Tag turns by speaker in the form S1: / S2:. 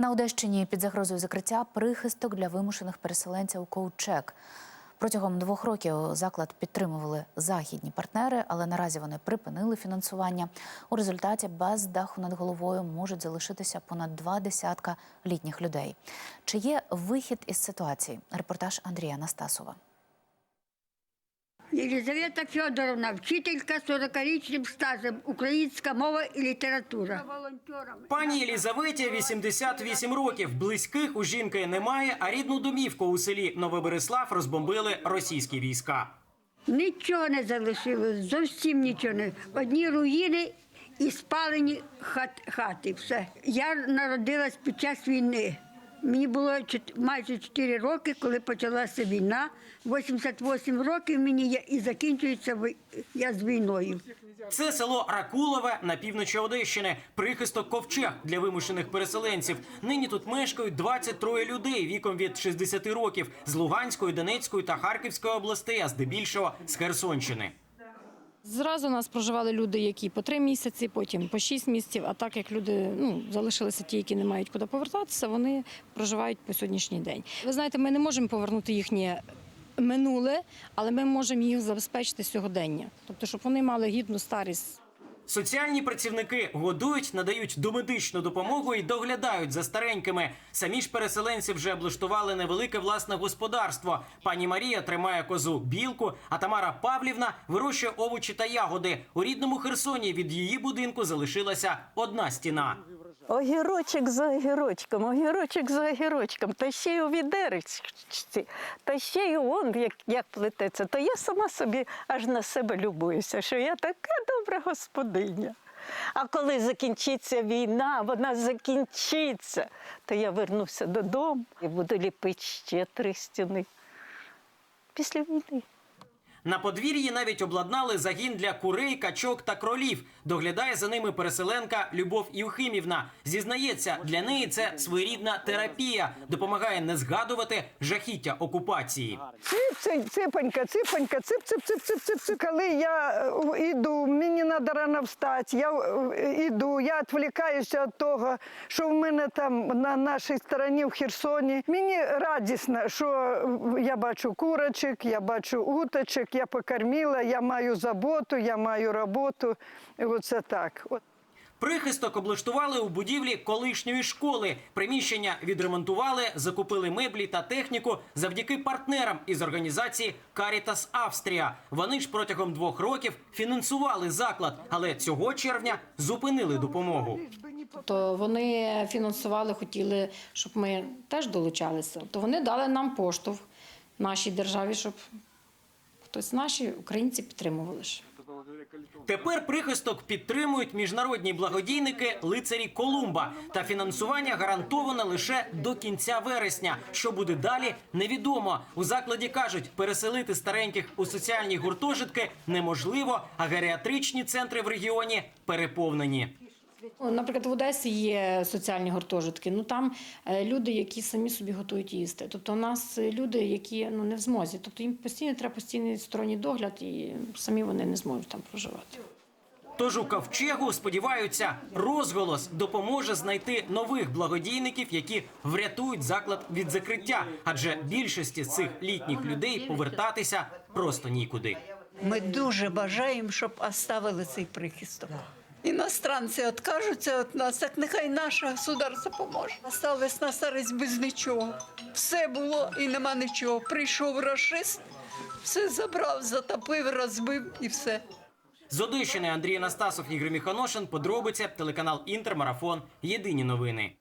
S1: На Одещині під загрозою закриття прихисток для вимушених переселенців Коучек. Протягом двох років заклад підтримували західні партнери, але наразі вони припинили фінансування. У результаті без даху над головою можуть залишитися понад два десятка літніх людей. Чи є вихід із ситуації? Репортаж Андрія Настасова.
S2: Єлизавета Федоровна, вчителька з 40-річним стажем, українська мова і література.
S3: Пані Єлізаветі 88 років. Близьких у жінки немає, а рідну домівку у селі Новобереслав розбомбили російські війська.
S2: Нічого не залишилось, зовсім нічого не. Одні руїни і спалені хат, хати. Все. Я народилась під час війни. Мені було майже 4 роки, коли почалася війна. 88 років мені є і закінчується я з війною.
S3: Це село Ракулове на півночі Одещини, прихисток ковчег для вимушених переселенців. Нині тут мешкають 23 людей віком від 60 років з Луганської, Донецької та Харківської областей, а здебільшого з Херсонщини.
S4: Зразу у нас проживали люди, які по три місяці, потім по шість місяців. А так як люди ну залишилися ті, які не мають куди повертатися, вони проживають по сьогоднішній день. Ви знаєте, ми не можемо повернути їхнє минуле, але ми можемо їх забезпечити сьогодення, тобто, щоб вони мали гідну старість.
S3: Соціальні працівники годують, надають домедичну допомогу і доглядають за старенькими. Самі ж переселенці вже облаштували невелике власне господарство. Пані Марія тримає козу білку, а Тамара Павлівна вирощує овочі та ягоди. У рідному Херсоні від її будинку залишилася одна стіна.
S5: Огірочок за огірочком, огірочок за огірочком, та ще й у відеречці, та ще й он як, як плететься. То я сама собі аж на себе любуюся, що я така добра господиня. А коли закінчиться війна, вона закінчиться, то я вернуся додому і буду ліпити ще три стіни після війни.
S3: На подвір'ї навіть обладнали загін для курей, качок та кролів. Доглядає за ними переселенка Любов Євхимівна. Зізнається, для неї це своєрідна терапія, допомагає не згадувати жахіття окупації.
S6: Цip, ципонька, ципонька, цip, цip, цip, цip, цip, цip. Коли я е, йду, мені треба рано встати, я е, йду, я відволікаюся від того, що в мене там на нашій стороні в Херсоні. Мені радісно, що я бачу курочок, я бачу уточок, я покормила, я маю заботу, я маю роботу. І Оце так.
S3: Прихисток облаштували у будівлі колишньої школи. Приміщення відремонтували, закупили меблі та техніку завдяки партнерам із організації Caritas Австрія. Вони ж протягом двох років фінансували заклад, але цього червня зупинили допомогу.
S4: Тобто вони фінансували, хотіли, щоб ми теж долучалися. То вони дали нам поштовх нашій державі, щоб хтось наші українці підтримували. ж.
S3: Тепер прихисток підтримують міжнародні благодійники лицарі Колумба. Та фінансування гарантоване лише до кінця вересня. Що буде далі, невідомо. У закладі кажуть, переселити стареньких у соціальні гуртожитки неможливо, а геріатричні центри в регіоні переповнені.
S4: Наприклад, в Одесі є соціальні гуртожитки. Ну там е, люди, які самі собі готують їсти. Тобто, у нас е, люди, які ну не в змозі. Тобто їм постійно треба постійний сторонній догляд, і самі вони не зможуть там проживати.
S3: Тож у ковчегу сподіваються, розголос допоможе знайти нових благодійників, які врятують заклад від закриття. Адже більшості з цих літніх людей повертатися просто нікуди.
S7: Ми дуже бажаємо, щоб оставили цей прихисток. Іностранці відкажуться від нас, так нехай наше государство поможе. Осталось на старість без нічого. Все було і нема нічого. Прийшов рашист, все забрав, затопив, розбив і все.
S3: З Одещини Андрій Анастасов, Ігор Міханошин. Подробиці телеканал Інтермарафон. Єдині новини.